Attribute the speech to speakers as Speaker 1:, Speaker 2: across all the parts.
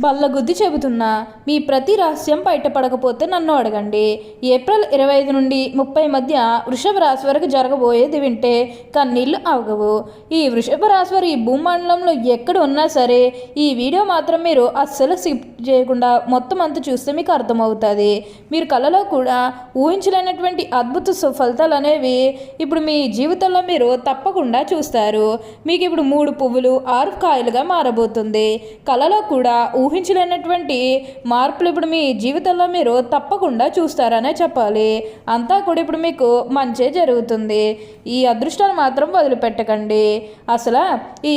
Speaker 1: బల్లగుద్ది చెబుతున్నా మీ ప్రతి రహస్యం బయటపడకపోతే నన్ను అడగండి. ఏప్రిల్ ఇరవై ఐదు నుండి ముప్పై మధ్య వృషభ రాశి వరకు జరగబోయేది వింటే కన్నీళ్ళు ఆగవు. ఈ వృషభ రాశి వారు ఈ భూమండలంలో ఎక్కడ ఉన్నా సరే ఈ వీడియో మాత్రం మీరు అస్సలు స్కిప్ చేయకుండా మొత్తం అంతా చూస్తే మీకు అర్థమవుతుంది. మీరు కళలో కూడా ఊహించలేనటువంటి అద్భుత సుఫలితాలు అనేవి ఇప్పుడు మీ జీవితంలో మీరు తప్పకుండా చూస్తారు. మీకు ఇప్పుడు మూడు పువ్వులు ఆరు కాయలుగా మారబోతుంది. కళలో కూడా ఊహించలేనటువంటి మార్పులు ఇప్పుడు మీ జీవితంలో మీరు తప్పకుండా చూస్తారనే చెప్పాలి. అంతా కూడా ఇప్పుడు మీకు మంచే జరుగుతుంది. ఈ అదృష్టాన్ని మాత్రం వదిలిపెట్టకండి. అసలు ఈ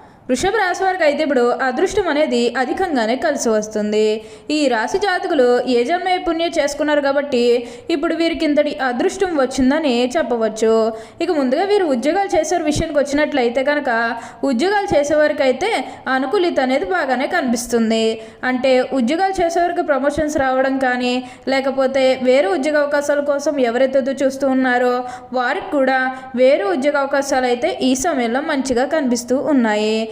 Speaker 1: వృషభ రాశి వారికి అయితే ఇప్పుడు అదృష్టం అనేది అధికంగానే కలిసి వస్తుంది. ఈ రాశి జాతకులు ఏ జన్మ పుణ్యం చేసుకున్నారు కాబట్టి ఇప్పుడు వీరికి ఇంతటి అదృష్టం వచ్చిందని చెప్పవచ్చు. ఇక ముందుగా వీరు ఉద్యోగాలు చేసే విషయానికి వచ్చినట్లయితే కనుక ఉద్యోగాలు చేసేవారికి అయితే అనుకూలిత అనేది బాగానే కనిపిస్తుంది. అంటే ఉద్యోగాలు చేసేవారికి ప్రమోషన్స్ రావడం కానీ లేకపోతే వేరే ఉద్యోగ అవకాశాల కోసం ఎవరైతే ఎదురు చూస్తూ ఉన్నారో వారికి కూడా వేరే ఉద్యోగ అవకాశాలు అయితే ఈ సమయంలో మంచిగా కనిపిస్తూ ఉన్నాయి.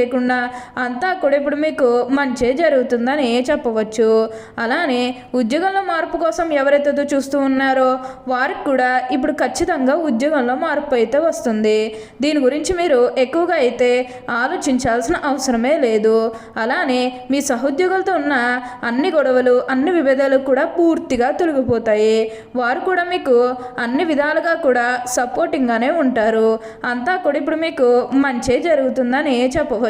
Speaker 1: లేకుండా అంతా కూడా ఇప్పుడు మీకు మంచి జరుగుతుందని చెప్పవచ్చు. అలానే ఉద్యోగంలో మార్పు కోసం ఎవరైతే చూస్తూ ఉన్నారో వారికి కూడా ఇప్పుడు ఖచ్చితంగా ఉద్యోగంలో మార్పు అయితే వస్తుంది. దీని గురించి మీరు ఎక్కువగా అయితే ఆలోచించాల్సిన అవసరమే లేదు. అలానే మీ సహోద్యోగులతో ఉన్న అన్ని గొడవలు అన్ని విభేదాలు కూడా పూర్తిగా తొలగిపోతాయి. వారు కూడా మీకు అన్ని విధాలుగా కూడా సపోర్టింగ్గానే ఉంటారు. అంతా కూడా ఇప్పుడు మీకు మంచే జరుగుతుందని చెప్పవచ్చు.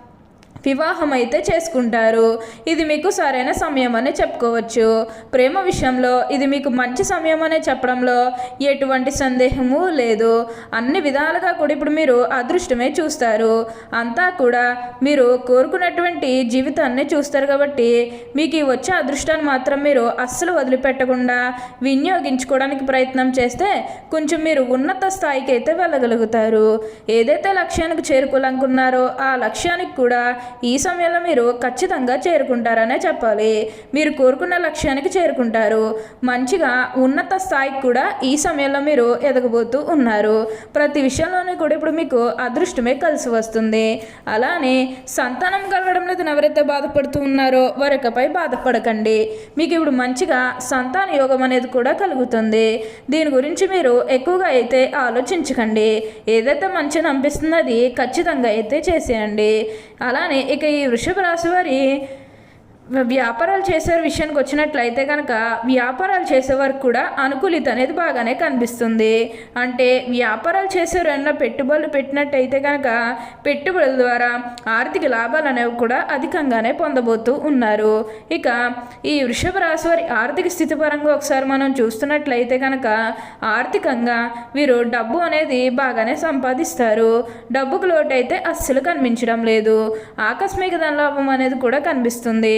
Speaker 1: వివాహం అయితే చేసుకుంటారు. ఇది మీకు సరైన సమయం అనే చెప్పుకోవచ్చు. ప్రేమ విషయంలో ఇది మీకు మంచి సమయం అనే చెప్పడంలో ఎటువంటి సందేహము లేదు. అన్ని విధాలుగా కూడా ఇప్పుడు మీరు అదృష్టమే చూస్తారు. అంతా కూడా మీరు కోరుకున్నటువంటి జీవితాన్ని చూస్తారు కాబట్టి మీకు ఈ వచ్చే అదృష్టాన్ని మాత్రం మీరు అస్సలు వదిలిపెట్టకుండా వినియోగించుకోవడానికి ప్రయత్నం చేస్తే కొంచెం మీరు ఉన్నత స్థాయికి అయితే వెళ్ళగలుగుతారు. ఏదైతే లక్ష్యానికి చేరుకోవాలనుకున్నారో ఆ లక్ష్యానికి కూడా ఈ సమయంలో మీరు ఖచ్చితంగా చేరుకుంటారనే చెప్పాలి. మీరు కోరుకున్న లక్ష్యానికి చేరుకుంటారు. మంచిగా ఉన్నత స్థాయికి కూడా ఈ సమయంలో మీరు ఎదగబోతూ ఉన్నారు. ప్రతి విషయంలోనూ కూడా ఇప్పుడు మీకు అదృష్టమే కలిసి వస్తుంది. అలానే సంతానం కలగడం లేదు. ఎవరైతే బాధపడుతూ ఉన్నారో వారికపై బాధపడకండి. మీకు ఇప్పుడు మంచిగా సంతాన యోగం అనేది కూడా కలుగుతుంది. దీని గురించి మీరు ఎక్కువగా అయితే ఆలోచించకండి. ఏదైతే మంచిని అనిపిస్తుందో అది ఖచ్చితంగా అయితే చేసేయండి. అలానే ఇక ఈ వృషభ రాశి వారి వ్యాపారాలు చేసే విషయానికి వచ్చినట్లయితే కనుక వ్యాపారాలు చేసేవారు కూడా అనుకూలిత అనేది బాగానే కనిపిస్తుంది. అంటే వ్యాపారాలు చేసేవారు ఏమన్నా పెట్టుబడులు పెట్టినట్టయితే కనుక పెట్టుబడుల ద్వారా ఆర్థిక లాభాలు అనేవి కూడా అధికంగానే పొందబోతూ ఉన్నారు. ఇక ఈ వృషభ రాశి వారి ఆర్థిక స్థితి పరంగా ఒకసారి మనం చూస్తున్నట్లయితే కనుక ఆర్థికంగా వీరు డబ్బు అనేది బాగానే సంపాదిస్తారు. డబ్బుకు లోటు అయితే అస్సలు కనిపించడం లేదు. ఆకస్మిక ధనలాభం అనేది కూడా కనిపిస్తుంది.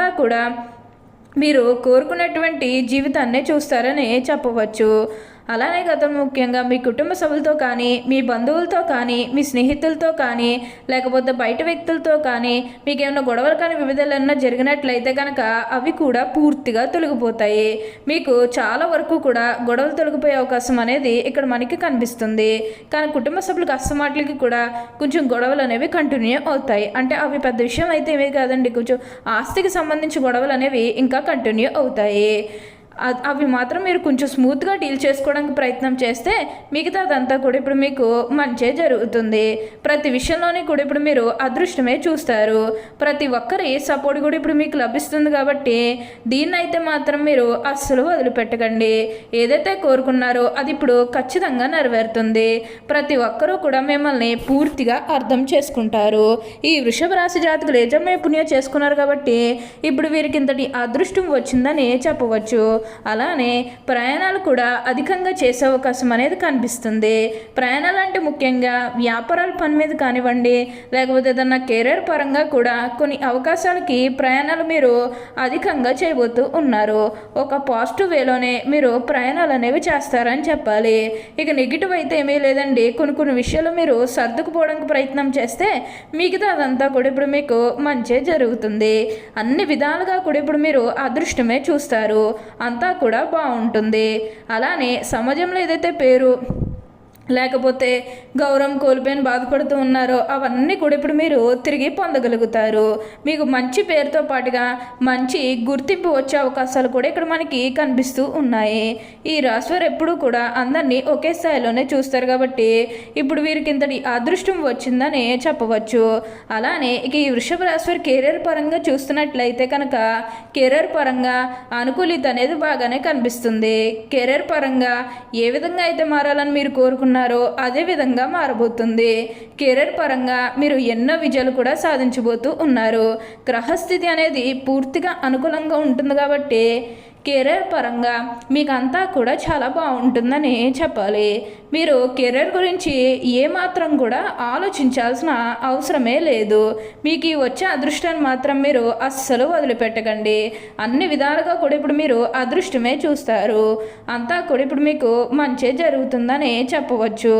Speaker 1: కూడా మీరు కోరుకున్నటువంటి జీవితాన్నే చూస్తారని చెప్పవచ్చు. అలానే గతం ముఖ్యంగా మీ కుటుంబ సభ్యులతో కానీ మీ బంధువులతో కానీ మీ స్నేహితులతో కానీ లేకపోతే బయట వ్యక్తులతో కానీ మీకు ఏమైనా గొడవలు కానీ వివిధాలన్నా జరిగినట్లయితే కనుక అవి కూడా పూర్తిగా తొలగిపోతాయి. మీకు చాలా వరకు కూడా గొడవలు తొలగిపోయే అవకాశం అనేది ఇక్కడ మనకి కనిపిస్తుంది. కానీ కుటుంబ సభ్యులకు అస్తమాట్లకి కూడా కొంచెం గొడవలు అనేవి కంటిన్యూ అవుతాయి. అంటే అవి పెద్ద విషయం అయితే ఏమీ కాదండి. కొంచెం ఆస్తికి సంబంధించి గొడవలు అనేవి ఇంకా కంటిన్యూ అవుతాయి. అవి మాత్రం మీరు కొంచెం స్మూత్గా డీల్ చేసుకోవడానికి ప్రయత్నం చేస్తే మిగతాదంతా కూడా ఇప్పుడు మీకు మంచే జరుగుతుంది. ప్రతి విషయంలోనే కూడా ఇప్పుడు మీరు అదృష్టమే చూస్తారు. ప్రతి ఒక్కరి సపోర్ట్ కూడా ఇప్పుడు మీకు లభిస్తుంది కాబట్టి దీన్ని అయితే మాత్రం మీరు అస్సలు వదిలిపెట్టకండి. ఏదైతే కోరుకున్నారో అది ఇప్పుడు ఖచ్చితంగా నెరవేరుతుంది. ప్రతి ఒక్కరూ కూడా మిమ్మల్ని పూర్తిగా అర్థం చేసుకుంటారు. ఈ వృషభ రాశి జాతకులు యజమే పుణ్యం చేసుకున్నారు కాబట్టి ఇప్పుడు వీరికి ఇంతటి అదృష్టం వచ్చిందని చెప్పవచ్చు. అలానే ప్రయాణాలు కూడా అధికంగా చేసే అవకాశం అనేది కనిపిస్తుంది. ప్రయాణాలు అంటే ముఖ్యంగా వ్యాపారాల పని మీద కానివ్వండి లేకపోతే ఏదన్నా కెరీర్ పరంగా కూడా కొన్ని అవకాశాలకి ప్రయాణాలు మీరు అధికంగా చేయబోతూ ఉన్నారు. ఒక పాజిటివ్ వేలోనే మీరు ప్రయాణాలు అనేవి చేస్తారని చెప్పాలి. ఇక నెగిటివ్ అయితే ఏమీ లేదండి. కొన్ని కొన్ని విషయాలు మీరు సర్దుకుపోవడానికి ప్రయత్నం చేస్తే మిగతా అదంతా కూడా ఇప్పుడు మీకు మంచి జరుగుతుంది. అన్ని విధాలుగా కూడా ఇప్పుడు మీరు అదృష్టమే చూస్తారు. అంతా కూడా బాగుంటుంది. అలానే సమాజంలో ఏదైతే పేరు లేకపోతే గౌరవం కోల్పోయిన బాధపడుతూ ఉన్నారో అవన్నీ కూడా ఇప్పుడు మీరు తిరిగి పొందగలుగుతారు. మీకు మంచి పేరుతో పాటుగా మంచి గుర్తింపు వచ్చే అవకాశాలు కూడా ఇక్కడ మనకి కనిపిస్తూ ఉన్నాయి. ఈ రాశివారు ఎప్పుడూ కూడా అందరినీ ఒకే స్థాయిలోనే చూస్తారు కాబట్టి ఇప్పుడు వీరికి ఇంతటి అదృష్టం వచ్చిందని చెప్పవచ్చు. అలానే ఇక ఈ వృషభ రాశివారు కెరీర్ పరంగా చూస్తున్నట్లయితే కనుక కెరీర్ పరంగా అనుకూలిత అనేది బాగానే కనిపిస్తుంది. కెరీర్ పరంగా ఏ విధంగా అయితే మారాలని మీరు కోరుకున్నారు అదే విధంగా మారబోతుంది. కెరీర్ పరంగా మీరు ఎన్నో విజయాలు కూడా సాధించబోతూ ఉన్నారు. గ్రహస్థితి అనేది పూర్తిగా అనుకూలంగా ఉంటుంది కాబట్టి కెరీర్ పరంగా మీకు అంతా కూడా చాలా బాగుంటుందని చెప్పాలి. మీరు కెరీర్ గురించి ఏమాత్రం కూడా ఆలోచించాల్సిన అవసరమే లేదు. మీకు ఈ వచ్చే అదృష్టాన్ని మాత్రం మీరు అస్సలు వదిలిపెట్టకండి. అన్ని విధాలుగా కూడా ఇప్పుడు మీరు అదృష్టమే చూస్తారు. అంతా కూడా ఇప్పుడు మీకు మంచి జరుగుతుందని చెప్పవచ్చు.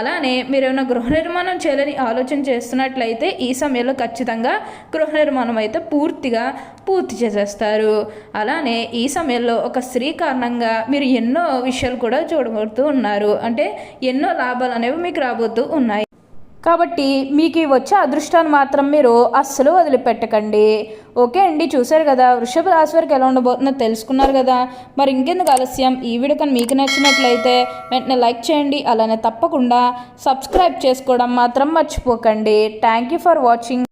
Speaker 1: అలానే మీరు ఏమైనా గృహ నిర్మాణం చేయాలని ఆలోచన చేస్తున్నట్లయితే ఈ సమయంలో ఖచ్చితంగా గృహ నిర్మాణం అయితే పూర్తిగా పూర్తి చేసేస్తారు. అలానే ఈ సమయంలో ఒక స్త్రీ కారణంగా మీరు ఎన్నో విషయాలు కూడా చూడబోతూ ఉన్నారు. అంటే ఎన్నో లాభాలు అనేవి మీకు రాబోతూ ఉన్నాయి. కాబట్టి మీకు వచ్చే అదృష్టాన్ని మాత్రం మీరు అస్సలు వదిలిపెట్టకండి. ఓకే అండి చూశారు కదా వృషభ రాశి వారికి ఎలా ఉండబోతుందో తెలుసుకున్నారు కదా. మరి ఇంకెందుకు ఆలస్యం? ఈ వీడియో కానీ మీకు నచ్చినట్లయితే వెంటనే లైక్ చేయండి అలానే తప్పకుండా సబ్స్క్రైబ్ చేసుకోవడం మాత్రం మర్చిపోకండి. Thank you for watching